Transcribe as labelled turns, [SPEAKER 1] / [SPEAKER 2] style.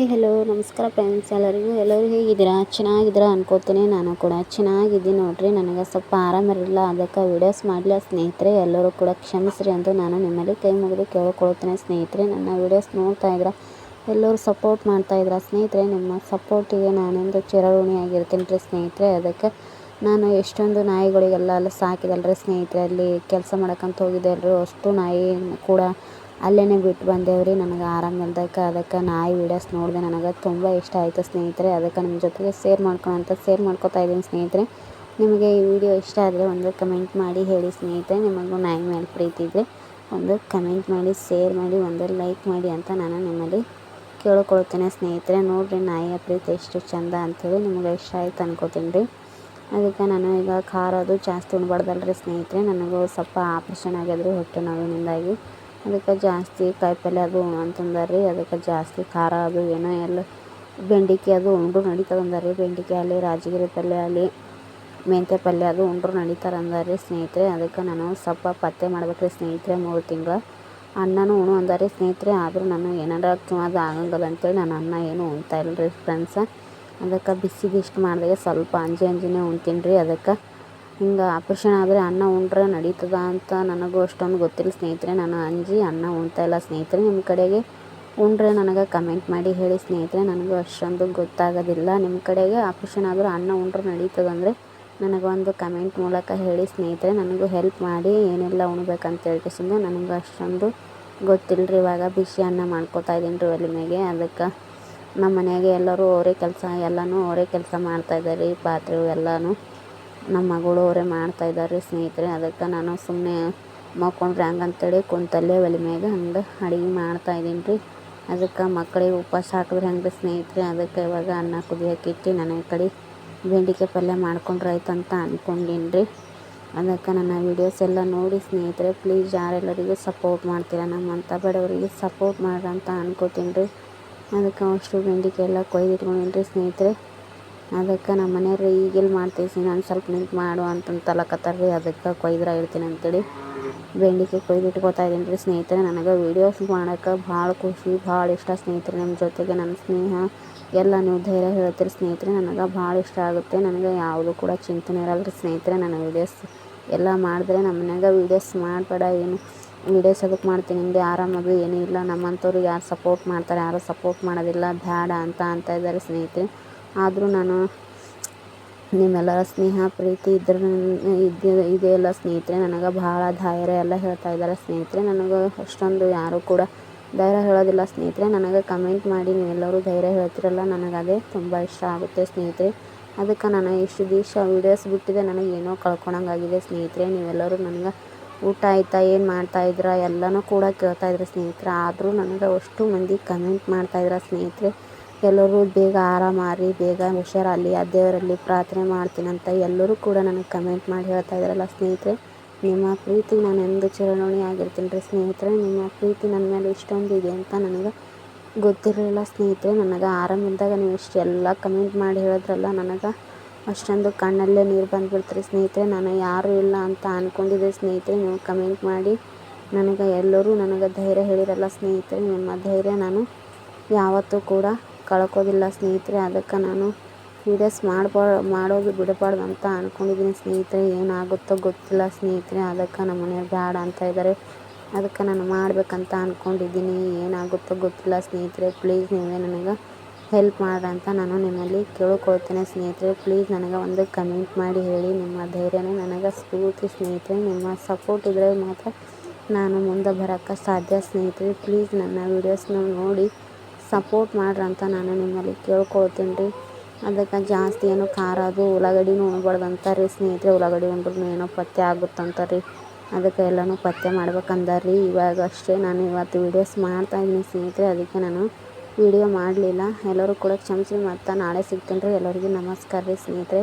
[SPEAKER 1] Hi, hello, ನಮಸ್ಕಾರ friends ಎಲ್ಲರಿಗೂ. ಎಲ್ಲರೂ ಹೇಗಿದ್ದೀರಾ? ಚೆನ್ನಾಗಿದ್ದೀರಾ ಅನ್ಕೋತೀನಿ ನಾನು ಕೂಡ. ಚೆನ್ನಾಗಿದ್ದೀನಿ ನೋಡ್ರಿ. ನನಗೆ ಸ್ವಲ್ಪ ಆರಾಮಿರಲಿಲ್ಲ ಅದಕ್ಕೆ ವೀಡಿಯೋಸ್ ಮಾಡಲಿಲ್ಲ. ಸ್ನೇಹಿತರೆ, ಎಲ್ಲರೂ ಕೂಡ ಕ್ಷಮಿಸ್ರಿ ಅಂತ ನಾನು ನಿಮ್ಮಲ್ಲಿ ಕೈ ಮುಗಿದು ಕೇಳ್ಕೊಳ್ತೀನಿ ಸ್ನೇಹಿತರೆ, ನನ್ನ ವೀಡಿಯೋಸ್ ನೋಡ್ತಾ ಇದ್ರೆ ಎಲ್ಲರೂ ಸಪೋರ್ಟ್ ಮಾಡ್ತಾಯಿದ್ರ ಸ್ನೇಹಿತರೆ, ನಿಮ್ಮ ಸಪೋರ್ಟಿಗೆ ನಾನೆಂದು ಚಿರಋಣಿಯಾಗಿರ್ತೀನಿ ರೀ ಸ್ನೇಹಿತರೆ. ಅದಕ್ಕೆ ನಾನು ಎಷ್ಟೊಂದು ನಾಯಿಗಳಿಗೆಲ್ಲ ಅಲ್ಲಿ ಸಾಕಿದಲ್ರಿ ಸ್ನೇಹಿತರೆ. ಅಲ್ಲಿ ಕೆಲಸ ಮಾಡೋಕ್ಕಂತ ಹೋಗಿದ್ದೆ ಎಲ್ಲರೂ ಅಷ್ಟು ನಾಯಿ ಕೂಡ ಅಲ್ಲೇ ಬಿಟ್ಟು ಬಂದೇವ್ರಿ ನನಗೆ ಆರಾಮಿಲ್ದಕ್ಕೆ ಅದಕ್ಕೆ ನಾಯಿ ವೀಡಿಯೋಸ್ ನೋಡಿದೆ, ನನಗೆ ತುಂಬ ಇಷ್ಟ ಆಯಿತು ಸ್ನೇಹಿತರೆ, ಅದಕ್ಕೆ ನಿಮ್ಮ ಜೊತೆಗೆ ಶೇರ್ ಅಂತ ಶೇರ್ ಮಾಡ್ಕೊತಾ ಇದ್ದೀನಿ ಸ್ನೇಹಿತರೆ. ನಿಮಗೆ ಈ ವಿಡಿಯೋ ಇಷ್ಟ ಆದರೆ ಒಂದು ಕಮೆಂಟ್ ಮಾಡಿ ಹೇಳಿ ಸ್ನೇಹಿತರೆ, ನಿಮಗೂ ನಾಯಿ ಮೇಲೆ ಪ್ರೀತಿ ಇದ್ದರೆ ಒಂದು ಕಮೆಂಟ್ ಮಾಡಿ ಶೇರ್ ಮಾಡಿ, ಒಂದು ಲೈಕ್ ಮಾಡಿ ಅಂತ ನಾನು ನಿಮ್ಮಲ್ಲಿ ಕೇಳ್ಕೊಳ್ತೇನೆ ಸ್ನೇಹಿತರೆ. ನೋಡಿರಿ ನಾಯಿಯ ಪ್ರೀತಿ ಎಷ್ಟು ಚಂದ ಅಂಥೇಳಿ ನಿಮಗೆ ಇಷ್ಟ ಆಯ್ತು ಅನ್ಕೋತೀನಿ ರೀ. ಅದಕ್ಕೆ ನಾನು ಈಗ ಖಾರ ಅದು ಜಾಸ್ತಿ ಉಣ್ಬಾರ್ದಲ್ರಿ ಸ್ನೇಹಿತರೆ, ನನಗೂ ಸ್ವಲ್ಪ ಆಪ್ರೇಷನ್ ಆಗಿದ್ರು ಹೊಟ್ಟೆ ನೋವಿನಿಂದಾಗಿ ಅದಕ್ಕೆ ಜಾಸ್ತಿ ಕಾಯಿಪಲ್ಯ ಅದು ಅಂತಂದಾರೆ ರೀ ಅದಕ್ಕೆ ಜಾಸ್ತಿ ಖಾರ ಅದು ಏನೋ ಎಲ್ಲ ಬೆಂಡಿಕಾಯಿ ಅದು ಉಂಡ್ರು ನಡೀತದೆ ಅಂದಾರೆ ಬೆಂಡಿಕಾಯಿ ಆಗಲಿ ರಾಜಗಿರಿ ಪಲ್ಯ ಆಗಲಿ ಮೆಂತ್ಯ ಪಲ್ಯ ಅದು ಉಂಡ್ರು ನಡೀತಾರೆ ಅಂದಾರೆ ಸ್ನೇಹಿತರೆ. ಅದಕ್ಕೆ ನಾನು ಸ್ವಲ್ಪ ಪತ್ತೆ ಮಾಡ್ಬೇಕು ರೀ ಸ್ನೇಹಿತರೆ ಮೂರು ತಿಂಗಳು. ಅನ್ನನೂ ಉಣು ಅಂದಾರೆ ಸ್ನೇಹಿತರೆ, ಆದರೂ ನಾನು ಏನಾರ ಅದು ಆಗಂಗಲ್ಲ ಅಂತೇಳಿ ನಾನು ಅನ್ನ ಏನು ಉಣ್ತಾ ಇಲ್ಲ ರೀ ಫ್ರೆಂಡ್ಸ ಅದಕ್ಕೆ ಬಿಸಿ ಬಿಸಿ ಮಾಡಿದಾಗ ಸ್ವಲ್ಪ ಅಂಜಿ ಅಂಜಿನೇ ಉಣ್ತೀನಿ ರೀ ಅದಕ್ಕೆ ಹಿಂಗೆ ಆಪ್ರೇಷನ್ ಆದರೆ ಅನ್ನ ಉಂಡ್ರೆ ನಡೀತದ ಅಂತ ನನಗೂ ಅಷ್ಟೊಂದು ಗೊತ್ತಿಲ್ಲ ಸ್ನೇಹಿತರೆ. ನಾನು ಅಂಜಿ ಅನ್ನ ಉಣ್ತಾ ಇಲ್ಲ ಸ್ನೇಹಿತರೆ. ನಿಮ್ಮ ಕಡೆಗೆ ಉಂಡ್ರೆ ನನಗೆ ಕಮೆಂಟ್ ಮಾಡಿ ಹೇಳಿ ಸ್ನೇಹಿತರೆ. ನನಗೂ ಅಷ್ಟೊಂದು ಗೊತ್ತಾಗೋದಿಲ್ಲ. ನಿಮ್ಮ ಕಡೆಗೆ ಆಪ್ರೇಷನ್ ಆದರೂ ಅನ್ನ ಉಂಡ್ರೆ ನಡೀತದಂದರೆ ನನಗೊಂದು ಕಮೆಂಟ್ ಮೂಲಕ ಹೇಳಿ ಸ್ನೇಹಿತರೆ. ನನಗೂ ಹೆಲ್ಪ್ ಮಾಡಿ ಏನೆಲ್ಲ ಉಣ್ಬೇಕಂತ ಹೇಳ್ಕೆಸಿಂದು ನನಗೂ ಅಷ್ಟೊಂದು ಗೊತ್ತಿಲ್ಲ ರೀ ಇವಾಗ ಬಿಸಿ ಅನ್ನ ಮಾಡ್ಕೊತಾ ಇದ್ದೀನಿ ರೀ ಒಲೆ ಅದಕ್ಕೆ ನಮ್ಮ ಮನೆಯಾಗೆ ಎಲ್ಲರೂ ಅವರೇ ಕೆಲಸ, ಎಲ್ಲನೂ ಅವರೇ ಕೆಲಸ ಮಾಡ್ತಾಯಿದ್ದಾರೆ ರೀ ಪಾತ್ರೆ ಎಲ್ಲನೂ. ನಮ್ಮ ಮಗಳು ಅವರೇ ಮಾಡ್ತಾಯಿದ್ದಾರೆ ರೀ ಸ್ನೇಹಿತರೆ. ಅದಕ್ಕೆ ನಾನು ಸುಮ್ಮನೆ ಮಕ್ಕೊಂಡ್ರೆ ಹಂಗಂತೇಳಿ ಕುಂತಲ್ಲೇ ಒಲೆ ಮ್ಯಾಗ ಹಂಗೆ ಅಡಿಗೆ ಮಾಡ್ತಾಯಿದ್ದೀನಿ ರೀ. ಅದಕ್ಕೆ ಮಕ್ಕಳಿಗೆ ಉಪವಾಸ ಹಾಕಿದ್ರೆ ಹೆಂಗೆ ಸ್ನೇಹಿತರೆ? ಅದಕ್ಕೆ ಇವಾಗ ಅನ್ನ ಕುದಿಯೋಕ್ಕಿಟ್ಟು ನನ್ನ ಈ ಕಡೆ ಬೆಂಡಿಕಾಯಿ ಪಲ್ಯ ಮಾಡ್ಕೊಂಡ್ರೆ ಅಂತ ಅಂದ್ಕೊಂಡೀನಿ ರೀ. ಅದಕ್ಕೆ ನನ್ನ ವೀಡಿಯೋಸ್ ಎಲ್ಲ ನೋಡಿ ಸ್ನೇಹಿತರೆ ಪ್ಲೀಸ್ ಯಾರೆಲ್ಲರಿಗೂ ಸಪೋರ್ಟ್ ಮಾಡ್ತೀರಾ? ನಮ್ಮಂಥ ಬಡವರಿಗೆ ಸಪೋರ್ಟ್ ಮಾಡ್ರಿ ಅಂತ ಅನ್ಕೋತೀನಿ ರೀ. ಅದಕ್ಕೆ ಅಷ್ಟು ಬೆಂಡಿಕಾಯಿ ಎಲ್ಲ ಕೊಯ್ದು ಇಟ್ಕೊಂಡೀನಿ ರೀ ಸ್ನೇಹಿತರೆ. ಅದಕ್ಕೆ ನಮ್ಮ ಮನೆಯವ್ರು ಈಗೆಲ್ಲಿ ಮಾಡ್ತೀವಿ ನಾನು ಸ್ವಲ್ಪ ನಿಂತು ಮಾಡು ಅಂತಂದು ತಲಕತ್ತಾರ ರೀ ಅದಕ್ಕೆ ಕೊಯ್ದ್ರೆ ಹೇಳ್ತೀನಿ ಅಂತೇಳಿ ಬೆಂಡಿಕಾಯಿ ಕೊಯ್ದು ಇಟ್ಕೊತಾ ಇದ್ದೀನಿ ರೀ ಸ್ನೇಹಿತರೆ. ನನಗೆ ವೀಡಿಯೋಸ್ ಮಾಡೋಕೆ ಭಾಳ ಖುಷಿ, ಭಾಳ ಇಷ್ಟ ಸ್ನೇಹಿತರೆ. ನಿಮ್ಮ ಜೊತೆಗೆ ನನ್ನ ಸ್ನೇಹ, ಎಲ್ಲ ನೀವು ಧೈರ್ಯ ಹೇಳ್ತೀರಿ ಸ್ನೇಹಿತರೆ. ನನಗೆ ಭಾಳ ಇಷ್ಟ ಆಗುತ್ತೆ. ನನಗೆ ಯಾವುದು ಕೂಡ ಚಿಂತನೆ ಇರಲ್ಲ ರೀ ಸ್ನೇಹಿತರೆ. ನನ್ನ ವೀಡಿಯೋಸ್ ಎಲ್ಲ ಮಾಡಿದ್ರೆ ನಮ್ಮ ಮನ್ಯಾಗ ವೀಡಿಯೋಸ್ ಮಾಡಬೇಡ, ಏನು ವೀಡಿಯೋಸ್ ಅದಕ್ಕೆ ಮಾಡ್ತೀನಿ. ನಿಮಗೆ ಆರಾಮದು ಏನೂ ಇಲ್ಲ. ನಮ್ಮಂಥವ್ರಿಗೆ ಯಾರು ಸಪೋರ್ಟ್ ಮಾಡ್ತಾರೆ, ಯಾರೂ ಸಪೋರ್ಟ್ ಮಾಡೋದಿಲ್ಲ. ಬೇಡ ಅಂತ ಅಂತ ಇದ್ದಾರೆ ಸ್ನೇಹಿತರೆ. ಆದರೂ ನಾನು ನಿಮ್ಮೆಲ್ಲರ ಸ್ನೇಹ, ಪ್ರೀತಿ ಇದ್ರೆ ಇದೆ ಎಲ್ಲ ಸ್ನೇಹಿತರೆ, ನನಗೆ ಭಾಳ ಧೈರ್ಯ ಎಲ್ಲ ಹೇಳ್ತಾ ಇದ್ದಾರೆ ಸ್ನೇಹಿತರೆ. ನನಗೆ ಅಷ್ಟೊಂದು ಯಾರೂ ಕೂಡ ಧೈರ್ಯ ಹೇಳೋದಿಲ್ಲ ಸ್ನೇಹಿತರೆ. ನನಗೆ ಕಮೆಂಟ್ ಮಾಡಿ ನೀವೆಲ್ಲರೂ ಧೈರ್ಯ ಹೇಳ್ತಿರಲ್ಲ, ನನಗೆ ಅದೇ ತುಂಬ ಇಷ್ಟ ಆಗುತ್ತೆ ಸ್ನೇಹಿತರೆ. ಅದಕ್ಕೆ ನಾನು ಇಷ್ಟು ದಿವಸ ವೀಡಿಯೋಸ್ ಬಿಟ್ಟಿದೆ, ನನಗೆ ಏನೋ ಕಳ್ಕೊಳಂಗಾಗಿದೆ ಸ್ನೇಹಿತರೆ. ನೀವೆಲ್ಲರೂ ನನಗೆ ಊಟ ಆಯ್ತಾ, ಏನು ಮಾಡ್ತಾಯಿದ್ರ ಎಲ್ಲನೂ ಕೂಡ ಕೇಳ್ತಾಯಿದ್ರು ಸ್ನೇಹಿತರೆ. ಆದರೂ ನನಗೆ ಅಷ್ಟು ಮಂದಿ ಕಮೆಂಟ್ ಮಾಡ್ತಾಯಿದ್ರ ಸ್ನೇಹಿತರೆ. ಎಲ್ಲರೂ ಬೇಗ ಆರಾಮಾಗ್ರಿ ಬೇಗ ಹುಷಾರಲ್ಲಿ ಆ ದೇವರಲ್ಲಿ ಪ್ರಾರ್ಥನೆ ಮಾಡ್ತೀನಂತ ಎಲ್ಲರೂ ಕೂಡ ನನಗೆ ಕಮೆಂಟ್ ಮಾಡಿ ಹೇಳ್ತಾ ಇದ್ದಾರಲ್ಲ ಸ್ನೇಹಿತರೆ. ನಿಮ್ಮ ಪ್ರೀತಿ ನಾನು ಎಂದು ಚಿರಋಣಿ ಆಗಿರ್ತೀನಿ ರೀ ಸ್ನೇಹಿತರೆ. ನಿಮ್ಮ ಪ್ರೀತಿ ನನ್ನ ಮೇಲೆ ಇಷ್ಟೊಂದು ಇದೆ ಅಂತ ನನಗೆ ಗೊತ್ತಿರಲಿಲ್ಲ ಸ್ನೇಹಿತರೆ. ನನಗೆ ಆರಾಮಿದ್ದಾಗ ನೀವು ಇಷ್ಟೆಲ್ಲ ಕಮೆಂಟ್ ಮಾಡಿ ಹೇಳಿದ್ರಲ್ಲ, ನನಗೆ ಅಷ್ಟೊಂದು ಕಣ್ಣಲ್ಲೇ ನೀರು ಬಂದುಬಿಡ್ತೀರಿ ಸ್ನೇಹಿತರೆ. ನಾನು ಯಾರೂ ಇಲ್ಲ ಅಂತ ಅಂದ್ಕೊಂಡಿದ್ದೆ ಸ್ನೇಹಿತರೆ. ನೀವು ಕಮೆಂಟ್ ಮಾಡಿ ನನಗೆ ಎಲ್ಲರೂ ನನಗೆ ಧೈರ್ಯ ಹೇಳಿರಲ್ಲ ಸ್ನೇಹಿತರೆ. ನಿಮ್ಮ ಧೈರ್ಯ ನಾನು ಯಾವತ್ತೂ ಕೂಡ ಕಳ್ಕೋದಿಲ್ಲ ಸ್ನೇಹಿತರೆ, ಅದಕ್ಕೆ ನಾನು ವೀಡಿಯೋಸ್ ಮಾಡ್ಬಾ, ಮಾಡೋದು ಬಿಡಬಾರ್ದು ಅಂತ ಅಂದ್ಕೊಂಡಿದ್ದೀನಿ ಸ್ನೇಹಿತರೆ. ಏನಾಗುತ್ತೋ ಗೊತ್ತಿಲ್ಲ ಸ್ನೇಹಿತರೆ, ಅದಕ್ಕೆ ನಮ್ಮ ಮನೆಯವ್ರು ಬೇಡ ಅಂತ ಇದ್ದಾರೆ ಅದಕ್ಕೆ ನಾನು ಮಾಡಬೇಕಂತ ಅಂದ್ಕೊಂಡಿದ್ದೀನಿ ಏನಾಗುತ್ತೋ ಗೊತ್ತಿಲ್ಲ ಸ್ನೇಹಿತರೆ ಪ್ಲೀಸ್ ನೀವೇ ನನಗೆ ಹೆಲ್ಪ್ ಮಾಡ್ರಿ ಅಂತ ನಾನು ನಿಮ್ಮಲ್ಲಿ ಕೇಳ್ಕೊಳ್ತೇನೆ ಸ್ನೇಹಿತರೆ. ಪ್ಲೀಸ್ ನನಗೆ ಒಂದು ಕಮೆಂಟ್ ಮಾಡಿ ಹೇಳಿ. ನಿಮ್ಮ ಧೈರ್ಯನೇ ನನಗೆ ಸ್ಫೂರ್ತಿ ಸ್ನೇಹಿತರೆ. ನಿಮ್ಮ ಸಪೋರ್ಟ್ ಇದ್ದರೆ ಮಾತ್ರ ನಾನು ಮುಂದೆ ಬರೋಕ್ಕೆ ಸಾಧ್ಯ ಸ್ನೇಹಿತರೆ. ಪ್ಲೀಸ್ ನನ್ನ ವೀಡಿಯೋಸ್ನ ನೋಡಿ. ಸಪೋರ್ಟ್ ಮಾಡ್ರಿ ಅಂತ ನಾನು ನಿಮ್ಮಲ್ಲಿ ಕೇಳ್ಕೊಳ್ತೀನಿ ರೀ. ಅದಕ್ಕೆ ಜಾಸ್ತಿ ಏನು ಖಾರ ಅದು ಉಳ್ಳಾಗಡ್ಡಿನೂ ಉಣ್ಬಾರ್ದು ಅಂತಾರೆ ರೀ. ಸ್ನೇಹಿತರೆ, ಉಳ್ಳಾಗಡ್ಡಿ ಉಂಡ್ರೂ ಏನೋ ಪಥ್ಯ ಆಗುತ್ತೆ ರೀ. ಅದಕ್ಕೆ ಎಲ್ಲನೂ ಪಥ್ಯ ಮಾಡ್ಬೇಕಂದಾರೆ ರೀ. ಇವಾಗ ಅಷ್ಟೇ ನಾನು ಇವತ್ತು ವೀಡಿಯೋಸ್ ಮಾಡ್ತಾಯಿದ್ದೀನಿ ಸ್ನೇಹಿತರೆ. ಅದಕ್ಕೆ ನಾನು ವೀಡಿಯೋ ಮಾಡಲಿಲ್ಲ. ಎಲ್ಲರೂ ಕೂಡ ಕ್ಷಮಿಸಿ ಮತ್ತು ನಾಳೆ ಸಿಗ್ತೀನಿ ರೀ. ಎಲ್ಲರಿಗೂ ನಮಸ್ಕಾರ ರೀ ಸ್ನೇಹಿತರೆ.